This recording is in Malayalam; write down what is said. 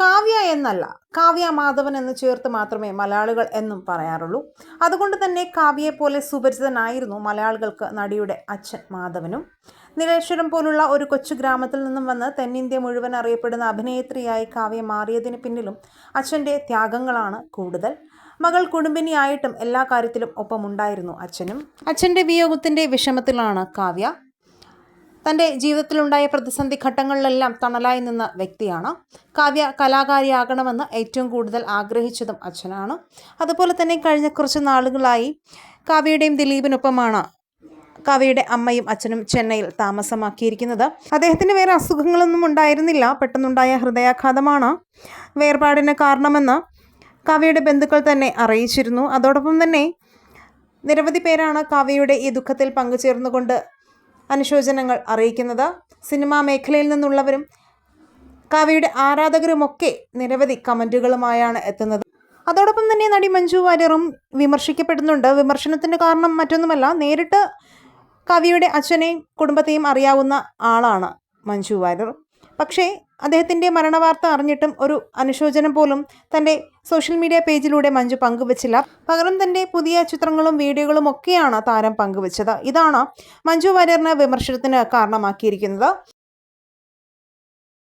കാവ്യ എന്നല്ല. കാവ്യ മാധവൻ എന്ന് ചേർത്ത് മാത്രമേ മലയാളികൾ എന്നും പറയാറുള്ളൂ. അതുകൊണ്ട് തന്നെ കാവ്യയെപ്പോലെ സുപരിചിതനായിരുന്നു മലയാളികൾക്ക് നടിയുടെ അച്ഛൻ മാധവനും. നീലേശ്വരം പോലുള്ള ഒരു കൊച്ചു ഗ്രാമത്തിൽ നിന്നും വന്ന് തെന്നിന്ത്യ മുഴുവൻ അറിയപ്പെടുന്ന അഭിനേത്രിയായി കാവ്യ മാറിയതിന് പിന്നിലും അച്ഛന്റെ ത്യാഗങ്ങളാണ് കൂടുതൽ. മകൾ കുടുംബിനിയായിട്ടും എല്ലാ കാര്യത്തിലും ഒപ്പമുണ്ടായിരുന്നു അച്ഛനും. അച്ഛന്റെ വിയോഗത്തിന്റെ വിഷമത്തിലാണ് കാവ്യ. തന്റെ ജീവിതത്തിലുണ്ടായ പ്രതിസന്ധി ഘട്ടങ്ങളിലെല്ലാം തണലായി നിന്ന വ്യക്തിയാണ്. കാവ്യ കലാകാരിയാകണമെന്ന് ഏറ്റവും കൂടുതൽ ആഗ്രഹിച്ചതും അച്ഛനാണ്. അതുപോലെ തന്നെ കഴിഞ്ഞ കുറച്ച് നാളുകളായി കാവ്യയുടെയും ദിലീപിനൊപ്പമാണ് കവിയുടെ അമ്മയും അച്ഛനും ചെന്നൈയിൽ താമസമാക്കിയിരിക്കുന്നത്. അദ്ദേഹത്തിന് വേറെ അസുഖങ്ങളൊന്നും ഉണ്ടായിരുന്നില്ല. പെട്ടെന്നുണ്ടായ ഹൃദയാഘാതമാണ് വേർപാടിന് കാരണമെന്ന് കവിയുടെ ബന്ധുക്കൾ തന്നെ അറിയിച്ചിരുന്നു. അതോടൊപ്പം തന്നെ നിരവധി പേരാണ് കവിയുടെ ഈ ദുഃഖത്തിൽ പങ്കുചേർന്നുകൊണ്ട് അനുശോചനങ്ങൾ അറിയിക്കുന്നത്. സിനിമാ മേഖലയിൽ നിന്നുള്ളവരും കാവ്യയുടെ ആരാധകരുമൊക്കെ നിരവധി കമന്റുകളുമായാണ് എത്തുന്നത്. അതോടൊപ്പം തന്നെ നടി മഞ്ജു വാര്യറും വിമർശിക്കപ്പെടുന്നുണ്ട്. വിമർശനത്തിന്റെ കാരണം മറ്റൊന്നുമല്ല നേരിട്ട് കവിയുടെ അച്ഛനെയും കുടുംബത്തെയും അറിയാവുന്ന ആളാണ് മഞ്ജു വാര്യർ. പക്ഷേ അദ്ദേഹത്തിന്റെ മരണവാർത്ത അറിഞ്ഞിട്ടും ഒരു അനുശോചനം പോലും തന്റെ സോഷ്യൽ മീഡിയ പേജിലൂടെ മഞ്ജു പങ്കുവച്ചില്ല. പകരം തന്റെ പുതിയ ചിത്രങ്ങളും വീഡിയോകളും ഒക്കെയാണ് താരം പങ്കുവച്ചത്. ഇതാണ് മഞ്ജു വാര്യറിന് വിമർശനത്തിന് കാരണമാക്കിയിരിക്കുന്നത്.